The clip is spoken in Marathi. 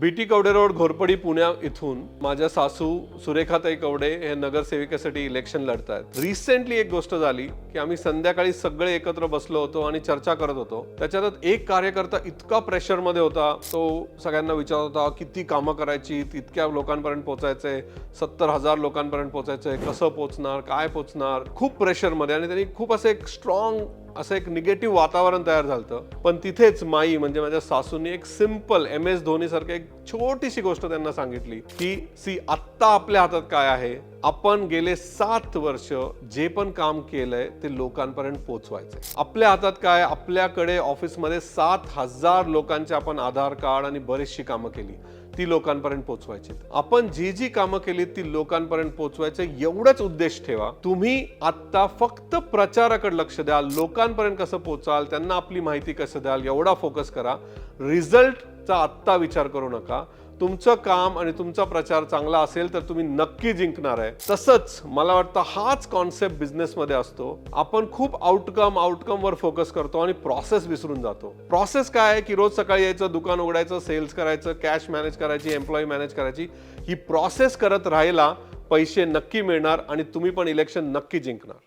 B T Kawade road Ghorpadi पुण्या इथून माझ्या सासू सुरेखाताई कवडे हे नगरसेविकेसाठी इलेक्शन लढत आहेत रिसेंटली एक गोष्ट झाली. की आम्ही संध्याकाळी सगळे एकत्र बसलो होतो आणि चर्चा करत होतो. त्याच्यात एक कार्यकर्ता इतका प्रेशरमध्ये होता. तो सगळ्यांना विचारत होता किती कामं करायची? इतक्या लोकांपर्यंत पोचायचंय सत्तर हजार लोकांपर्यंत पोचायचंय कसं पोचणार काय पोचणार खूप प्रेशरमध्ये आणि त्यांनी खूप असं एक स्ट्रॉंग असं एक निगेटिव्ह वातावरण तयार झालं पण तिथेच माई म्हणजे माझ्या सासूनी एक सिंपल एम एस धोनी सारखं एक छोटीशी गोष्ट त्यांना सांगितली की सी आत्ता आपल्या हातात काय आहे? आपण गेले सात वर्ष जे पण काम केलंय ते लोकांपर्यंत पोचवायचे आपल्या हातात काय? आपल्याकडे ऑफिसमध्ये सात हजार लोकांचे आपण आधार कार्ड आणि बरीचशी कामं केली. ती लोकांपर्यंत पोहोचवायची. आपण जी जी कामं केली ती लोकांपर्यंत पोहोचवायचे एवढंच उद्देश ठेवा. तुम्ही आत्ता फक्त प्रचाराकडे लक्ष द्या लोकांपर्यंत कसं पोचाल त्यांना आपली माहिती कसं द्याल एवढा फोकस करा. रिझल्टचा आत्ता विचार करू नका. तुमचं काम आणि तुमचा प्रचार चांगला असेल तर तुम्ही नक्की जिंकणार आहे. तसंच मला वाटतं हाच कॉन्सेप्ट बिझनेसमध्ये असतो. आपण खूप आउटकम आउटकम वर फोकस करतो आणि प्रोसेस विसरून जातो. प्रोसेस काय आहे की रोज सकाळी यायचं दुकान उघडायचं सेल्स करायचं कॅश मॅनेज करायची एम्प्लॉई मॅनेज करायची. ही प्रोसेस करत राहिला पैसे नक्की मिळणार आणि तुम्ही पण इलेक्शन नक्की जिंकणार.